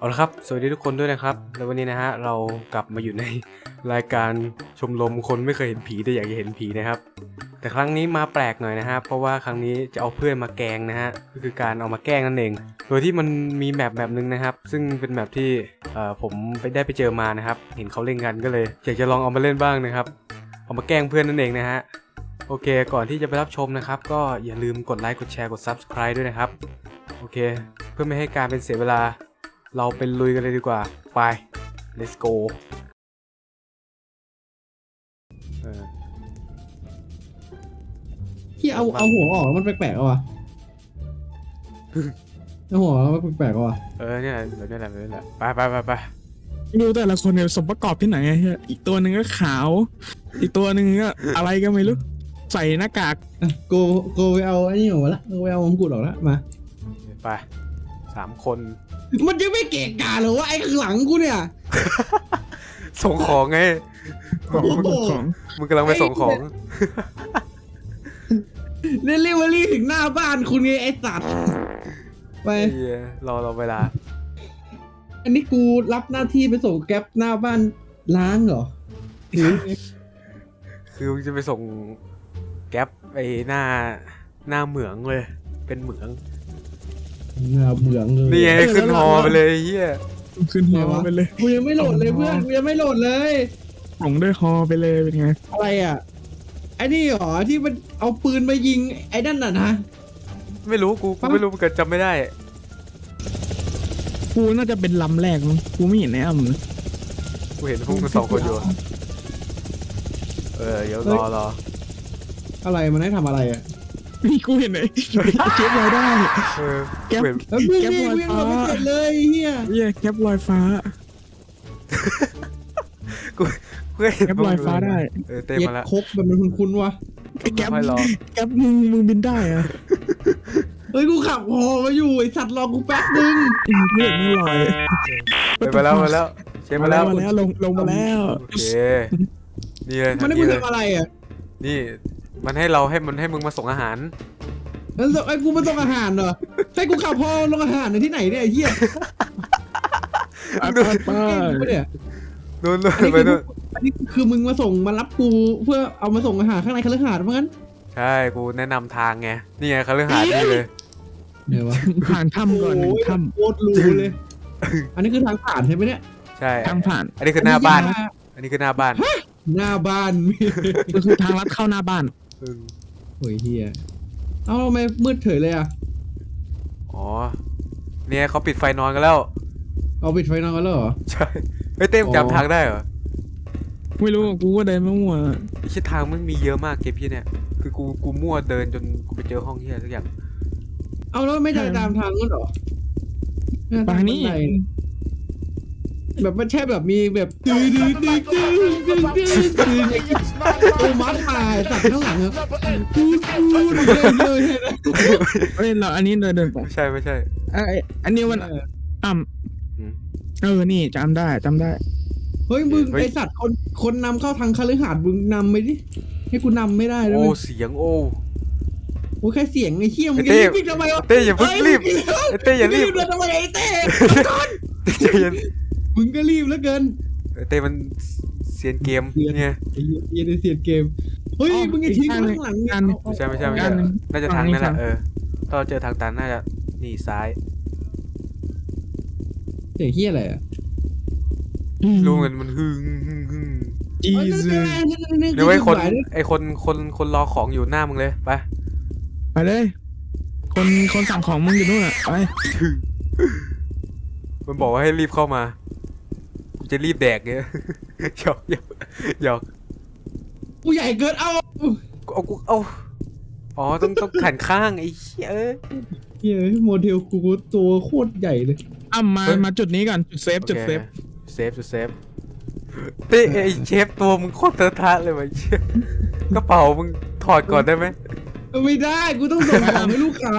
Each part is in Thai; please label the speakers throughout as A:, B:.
A: เอาละครับ สวัสดีทุกคนด้วยนะครับ แล้ววันนี้นะฮะ เรากลับมาอยู่ในรายการชมรมคนไม่เคยเห็นผีแต่อยากจะเห็นผีนะครับ แต่ครั้งนี้มาแปลกหน่อยนะฮะ เพราะว่าครั้งนี้จะเอาเพื่อนมาแกงนะฮะ ก็คือการเอามาแกล้งนั่นเอง โดยที่มันมีแมปแบบนึงนะครับ ซึ่งเป็นแมปที่ผมไปได้ไปเจอมานะครับ เห็นเขาเล่นกันก็เลย อยากจะลองเอามาเล่นบ้างนะครับ เอามาแกล้งเพื่อนนั่นเองนะฮะ โอเค ก่อนที่จะไปรับชมนะครับ ก็อย่าลืมกดไลค์ กดแชร์ กด Subscribe ด้วยนะครับ โอเค เพื่อไม่ให้การเป็นเสียเวลา เราไปลุยกันเลยดีกว่า ไป let's go เออ
B: ที่เอาเอาหัวออกแล้วมันแปลกๆอะวะเอาหัวออกแล้วมันแปลกๆอะวะ
A: เออเนี่ยแหละเดี๋ยวเนี่ยแหละเดี๋ยวเนี่ยแหละไปไปไปไป
C: ดูแต่ละคนเนี่ยสมประกอบที่ไหนไอ้เหี้ยอีกตัวหนึ่งก็ขาว อีกตัวหนึ่งก็อะไรก็ไม่รู้ ใส่หน้ากาก
B: อะกูกูไปเอาไอ้นี่ออกมาละกูไปเอามงกุฎออกละมา
A: ไป สามคน
B: มันจะไม่เกะกะเหรอวะไอ้ข้างหลังกูเนี่ย
A: ส่งของไง
B: โอ้โห
C: ของ
A: มึงกำลังไปส่งของ
B: เดลิเวอรี่ถึงหน้าบ้านคุณไงไอ้สัตว์ไป
A: ไอ้เหี้ยรอเราเวลา
B: อันนี้กูรับหน้าที่ไปส่งแก๊ปหน้าบ้านล้างเหรอหรือไง
A: คือมึงจะไปส่งแก๊ปไปหน้าหน้าเหมืองเลย เป็นเหมือง
B: หน้าเหมืองเลย
A: นี่ไงขึ้นฮอไปเลยไอ้เฮีย
C: ขึ้นฮอไปเลย
B: กูยังไม่โหลดเลยเพื่อนกูยังไม่โหลดเลย
C: ส่งด้วยฮอไปเลยเป็นไง
B: อะไรอะไอ้นี่เหรอที่มันเอาปืนมายิงไอ้นั่นน่ะนะ
A: ไม่รู้กูกูไม่รู้เหมือนกันจำไม่ได้
C: กูน่าจะเป็นลำแรกมั้งกูไม่เห็นแอมเลย
A: กูเห็นพวกมึงสองคนอยู่ เออเดี๋ยวรอรอ
B: อะไรมันให้ทำอะไรอะ
C: นี่กูเห็นไอ้เก็บรอยได้
A: เออ
C: แก๊ป
A: กูเห็น
B: เอ้ยเพื่อน
C: แก๊ป
B: เพื่อน
C: ลอย
B: เพื่อน
C: ฟ้า
B: เราไม่เสร็จเลยเฮีย
C: เหี้ยแคปลอยฟ้า
A: เพื่อนเห็น
C: แคป
A: พวก
C: ลอย
A: มึง
C: ฟ้าได้
A: เออเต้
B: เย็ด
A: มาแล้ว
B: คกแบบมันคุ้นๆวะ
C: ไอ้แก๊ป
A: ค่อยรอ
C: แก๊ปมึงมึงบินได้อะ
B: เฮ้ยกูขับฮอมาอยู่ไอสัตว์รอกูแป๊บนึง
C: อืมเพื่อนไม่ลอย
A: เออมาแล้วมาแล้วเชฟมาแล้ว
C: มาแล้วลงลงมาแล้ว
A: โอเคนี่เลย
B: มันให้
A: ทำ
B: กู
A: นี่เลย
B: ทำอะไรอะ
A: นี่ มันให้เราให้มันให้มึงมาส่งอาหาร
B: แล้วไอ้กูมาส่งอาหารเหรอให้กูขับฮอลงอาหารในที่ไหนเนี่ยไอ้เฮีย
C: ไปไปไป
B: เก่งกูเนี่ย
A: นู่นนู่น
B: อันนี้
A: ไป
B: คือ
A: นู่น
B: อันนี้คือมึงมาส่งมารับกูเพื่อเอามาส่งอาหารข้างในคฤหาสน์เพราะงั้น
A: ใช่กูแนะนำทางไงนี่ไงเขาเรื่องหาดนี่เลย
B: เดี๋ยววะ
C: ผ่านถ้ำก่อนหนึ่งถ้
B: โคตรรู้เลย อันนี้คือทางผ่านใช่ไหมเนี่ย
A: ใช่ำ
C: ทางผ่าน
A: อันนี้คือหน้าบ้าน อันนี้คือหน้าบ้าน
B: หน้าบ้าน
C: ก็คือทางลัดเข้าหน้าบ้าน
A: อืม
B: โอ้ยเฮียเอ้าทำไมมืดเฉยเลยอะ
A: อ๋อ เนี่ยเขาปิดไฟนอนกันแล้ว
B: เอาปิดไฟนอนกันแล้วเหรอ
A: ใช่เฮ้ยเต้ม
B: อ๋อ
A: จำทางได้เหรอ
C: ไม่รู้กูก็เดินมั่ว
A: ไอ้ชิดทางมันมีเยอะมากเกมพี่เนี่ย คือกูกูมั่วเดินจนกูไปเจอห้องเฮียทุกอย่าง
B: เอาแล้วไม่เดินตามทางนั้นเหรอ
C: ๆปางนี้
B: บัได แบบมันแช่แบบมีแบบตื้อตื้อตื้อตื้อตื้อตื้อตื้ออย่างเงี้ยโอ้มัดมาสัตว์ข้างหลังอะตื้อตื้อเลยเลยนะ
C: เอ้ยเราอันนี้เดินเดินไป
A: ไม่ใช่ไม่ใช่
C: เอ้ยอันนี้มันอ่
A: อืมำ
C: เออนี่จำได้จำได้
B: เฮ้ยมึง
A: เฮ้ย
B: ไอสัตว์คนคนนำเข้าทางคฤหาสน์มึงนำไปดิให้กูนำไม่ได้เลย
A: โอ้
B: เว้ย
A: เสียงโอ้
B: โอ้แค่เสียงไอ้เหี้ยมึง
A: ไอ้
B: จะ
A: เต้
B: รีบวิ่งทำไมวะ
A: เต้อย่าเพิ่งรีบไอ้เต้อย่ารีบ
B: มึงเลยทำไมไอ้เต้
A: เต้ใจเย็น
B: มึงก็รีบแล้วเกิน
A: ไอ้เต้มันเซียนเกม
B: เซียน
A: เนี่ย
B: ไอ้เหี้ยเหี้ยในเสียงเกม เฮ้ย มึงจะทิ้งกูข้างหลังเนี่ย
A: ไม่ใช่ไม่ใช่ไม่
C: ด้า
A: ใช่
C: นหนึ่ง
A: น่าจะทางนั่นแหละเออถ้าเราเจอทางตันน่าจะนี่ซ้าย
B: เสียงเหี้ยอะไรอะ
A: รู้เงินมันฮึ่งฮึ่งฮึ่ง
C: จี
B: เฮ้ยนั่น
C: ซึ
B: ไงนั่นนั่นนั่น
A: เดี๋ยวไอ้คน
B: หมายเลข
A: ไอ้คนคนคนรอของอยู่หน้ามึงเลยไป
C: ไปเลย คนคนสั่งของมึงอยู่นู่นอะไป
A: มันบอกว่าให้รีบเข้ามากู จะรีบแดกเนี่ยหยอกหยอกหยอก
B: กูใหญ่เกินเอา
A: กูเอากูเอาอ๋อต้องต้องขันข้างไอ้เหี้ยเอ้ย
B: เหี้ยโมเดลกูตัวโคตรใหญ่เลย
C: อ้ามา
A: เฮ้ย
C: มาจุดนี้ก่อนจุดเซฟจุดเซฟ
A: เซฟจุดเซฟเต้ไอ้เชฟตัวมึงโคตรเตอะทะเลยวะไอ้เชี่ยกระเป๋ามึงถอดก่อนได้ไหม
B: ไม่ได้กูต้องส่งของให้ลูกค้า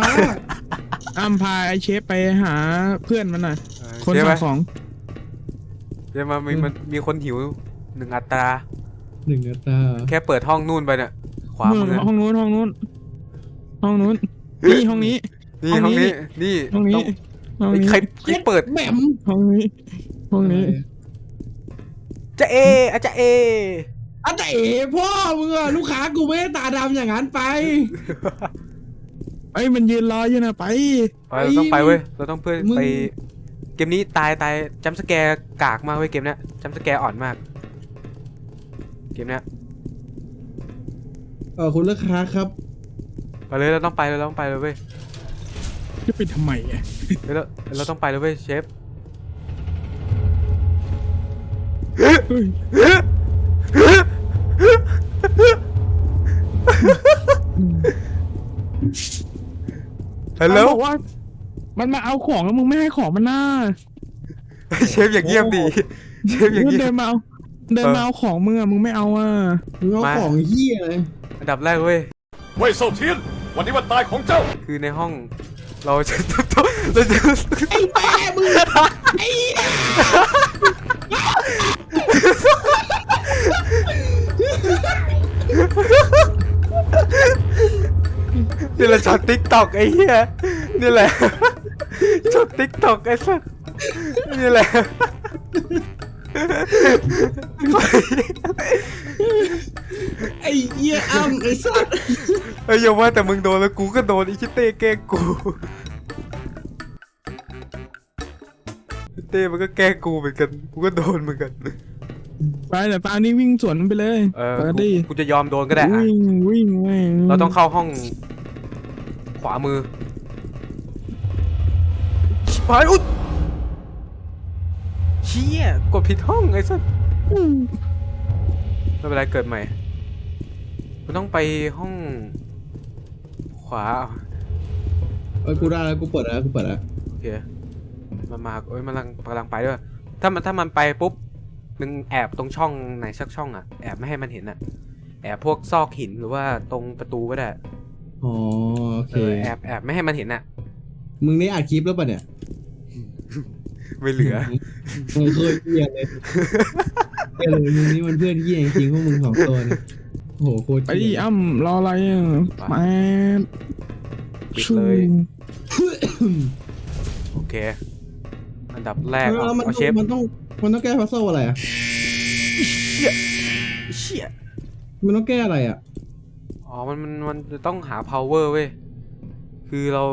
C: อ้ามพาไอเชฟไปหาเพื่อนมันหน่อย
A: เออ
C: คน
A: เชฟ
C: สั่
A: มาง
C: ของ
A: เดี๋ยวมามีมันมีคนหิวหนึ่งอัตรา
B: หนึ่งอัตรา
A: แค่เปิดห้องนู่นไปเนี่ยขวา
C: เมื
A: มื
C: อง
A: อ
C: ห้องนู้นห้องนู้นห้องนู้นนี่ห้องนี้
A: นี่
C: ห้
A: ห้อ
C: องงนี้
A: นี้นี่
C: ห้องนี้
A: ต้
C: ห้อง
A: เฮ้ย
C: นี้
A: ใครใครเปิด
B: แหม่ม
C: ห้องนี้ห้องนี้
A: จะเออาจจะเอ
B: อาแต่เอ๋พ่อมึงอะลูกค้ากูไม่ได้ตาดำอย่างนั้นไป
C: ไอ้ยมันยืนรออยู่นะไป
A: ไปเราต้องไปเว้ยเราต้องเพื่อ
B: มึง
A: ไปเก มนี้ตายตายจัมป์สแกร์กากมากเว้ยเกมเนี้ยจัมป์สแกร์อ่อนมาก เกมเนี้ย
B: เออคุณลูกค้าครับ
A: ไปเลยเราต้องไปเลยเราต้องไปเลยเว้ย
C: จะไปทำไมอะ
A: เฮ้ยเราเราต้องไปเลยเว้ยเชฟ
C: เฮ้ย
A: ฮัลโหล
C: มันบอกว่า มันมาเอาของแล้วมึงไม่ให้ของมันน่า
A: เชฟอย่างเงียบดีเชฟอย่างเงีย
C: เดิ
A: บ
C: นมาเอาเดินมาเอาของมึงอะมึงไม่เอาอะ
B: มึงเอา
A: มา
B: ของเหี้ยเลย
A: อันดับแรกเว้ย
D: เว่ยเซาเทียนวันนี้วันตายของเจ้า
A: คือในห้อง เราจะเราจะ
B: ไอ้แม่มึงไอ้เหี้ย
A: นี่แหละช็อตติ๊กตอกไอ้เหี้ยนี่แหละช็อ ตติ๊กตอกไอ้สัสนี่แหละ
B: ไอ้เหี้ยอ้ำไอ้สัตว์
A: เอ้ยอย่าว่าแต่มึงโดนแล้วกูก็โดนอีชิเต้แกล้งกูเต้มันก็แกล้งกูเหมือนกัน กูก็โดนเหมือนกัน
C: ไปแต่ปานี่วิ่งสวนมันไปเลย
A: เออ
C: ปก
A: กู
C: ติ
A: กูจะยอมโดนก็ได้อะ
C: วิ่งวิ่งเว้ย
A: เราต้องเข้าห้องขวามือชิบ หายอุ๊ยเชี่ยกดผิดห้องไอ้สัสไม่เป็นไรเกิดใหม่กูต้องไปห้อง ขวา
B: เอ้ยกูได้แล้วกูเปิดแล้วกูเปิดแล้ว
A: โอเคมันมาเอ้ยมันกำลังกำลังไปด้วยถ้ามันถ้ามันไปปุ๊บมึงแอบตรงช่องไหนสักช่องอะแอบไม่ให้มันเห็นอะ แอบพวกซอกหินหรือว่าตรงประตูก็ได้
B: อ๋อโอเค
A: เออแอบแอบไม่ให้มันเห็นอะ
B: มึงได้อัดคลิปแล้วป่ะเนี่ย
A: ไม่เหลือ
B: มึงเคยเหี้ยเลยเหี้ยเลยมึงนี่มันเพื่อนเหี้ยจริงๆพวกมึงสองตัวเนี่ยโอ้โหโคตร
C: ไป
B: เหี้ย
C: อ้ำรออะไรอะ
A: ไป
C: มา
A: ปิดเลย โอเค อันดับแรก
B: เออ
A: เอา
B: แล้วมัน
A: เอา
B: ต้
A: เช
B: อง
A: ฟ
B: มันต้องมันต้องแก้พัซเซิลอะไรอะ
A: เชี่ยเชี่ย
B: มันต้องแก้อะไรอะ
A: อ๋อ มันมันมันจะต้องหา power เว้ย คือเรา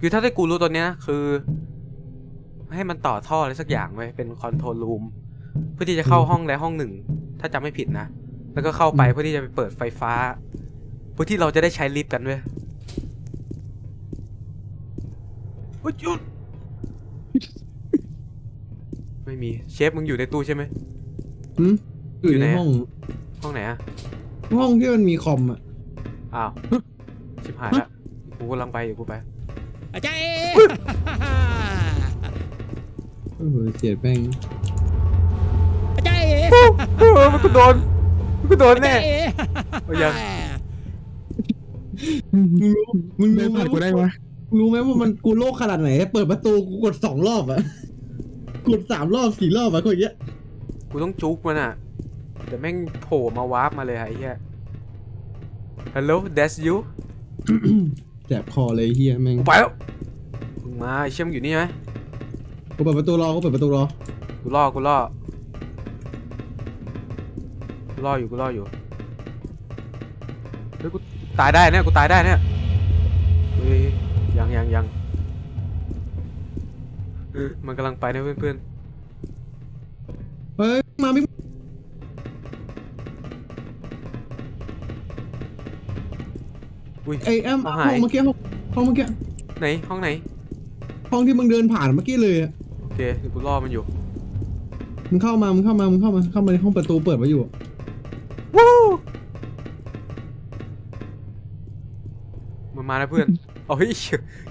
A: คือถ้าได้กูรู้ตัวเนี้ยนะคือ ให้มันต่อท่ออะไรสักอย่างเว้ยเป็นคอนโทรลรูมเพื่อที่จะเข้าห้องใดห้องหนึ่ง ถ้าจำไม่ผิดนะ แล้วก็เข้าไปเพื่อที่จะไปเปิดไฟฟ้า เพื่อที่เราจะได้ใช้ลิฟต์กันเว้ยโอ๊ยหยุดไม่มีเชฟมึงอยู่ในตู้ใช่ไหม
B: หืมอยู่
A: อยู่ไห
B: ใน
A: นอะ
B: ห้อง
A: ห้องไหนอะ
B: ห้องที่มันมีคอมอะ
A: อ้าวชิบหายละกูกำลังไปอยู่กูไป
E: อาจารย์เอ
B: โอ้โหเสียแป้ง
E: อาจารย์เอ
A: เออมันก็โดนมันก็โดนแน่เอายัง
B: มึงรู้มึง
C: เดิน
B: รู้ไหม
C: ผ่านกูได้วะ
B: รู้ไหมว่ามันกูโลกขนาดไหน เปิดประตูกูกดสองรอบอะกดสามรอบสี่รอบอะคนเงี้ย
A: กูต้องจุกมันอะเดี๋ยวแม่งโผล่มาวาร์ปมาเลยอะไอ้เหี้ย Hello that's you
B: แสบคอเลยเฮียแม่ง
A: กูไปแล้วมึงมาไอ้เชี่ยมงอยู่นี่ไหม
B: กูเปิดประตูรอกูเปิดประตูรอ
A: กูล่อกูล่อกูล่ออยู่กูล่ออยู่เฮ้ยกูตายได้เนี่ยกูตายได้เนี่ยเฮ้ยยังยังยังมันกำลังไปนะเพื่อน
B: เฮ้ยมาไม่
A: ๆอุ้ย
B: ไอ้แอม
A: เอา
B: ห้
A: หาย
B: องเมื่อกี้ห้องห้องเมื่อกี้
A: ไหนห้องไหน
B: ห้องที่มึงเดินผ่านเมื่อกี้เลยอะ
A: โอ เคเดี๋ยวกูล่อมันอยู่
B: มึงเข้ามา มึงเข้ามา มึงเข้ามา เข้ามาในห้องประตูเปิดไว้อยู่อะ
A: วู้มันมาแล้วเพื่อนเอาเฮ้ย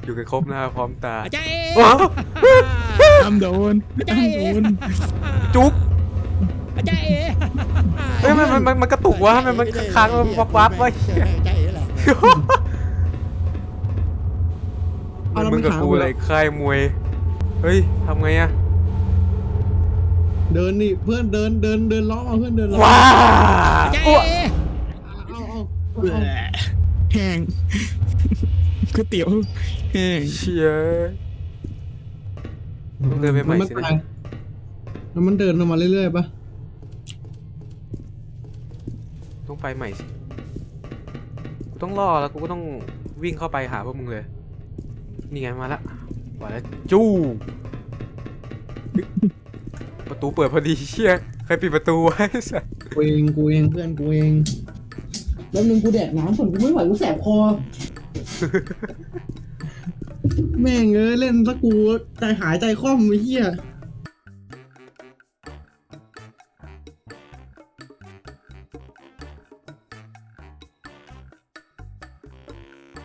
A: อยู่กันครบหน้าพร้อมตา
E: อาจารย์เอ
A: ว้าว
C: อ้ำโดนอ้ำโดน
A: จุ๊บ
E: อาจารย์เอ
A: เฮ้ยมันมันมันมันกระตุกวะมันมันค้างมันวับวับวะ
E: อาจารย์เอแหละ
B: เอาแล้ว
A: มึ
B: มึ
A: ง
B: ง
A: กับ
B: ขา
A: กูอะไรค่ายมวย เฮ้ยทำไงอะ
B: เดินนี่เพื่อนเดินเดินเดินล้อมาเพื่อนเดินล้อ
A: ว้า
E: อาจารย์
A: อ้ว
E: เอ
B: เอาเอาเอา
C: แห้งก๋วยเตี๋ยวเฮ้ย
A: เชียต้องเดินไปใหม่
B: มัน
A: สิ
B: ตาย
A: นะ
B: แล้วมันเดินลงมาเรื่อยๆปะ
A: ต้องไปใหม่สิ กูต้องล่อแล้วกูก็ต้องวิ่งเข้าไปหาพวกมึงเลย นี่ไงมาละ มาแล้วจู้ประตูเปิดพอดีเชี่ยใครปิดประตูไว้สัส
B: กูเองกูเองเพื่อนกูเองแล้วนึงกูแดกน้ำส่วนกูไม่ไหวกูแสบคอ แม่งเอ้ยเล่นสักกูใจหายใจคว่ำไอ้เหี้ย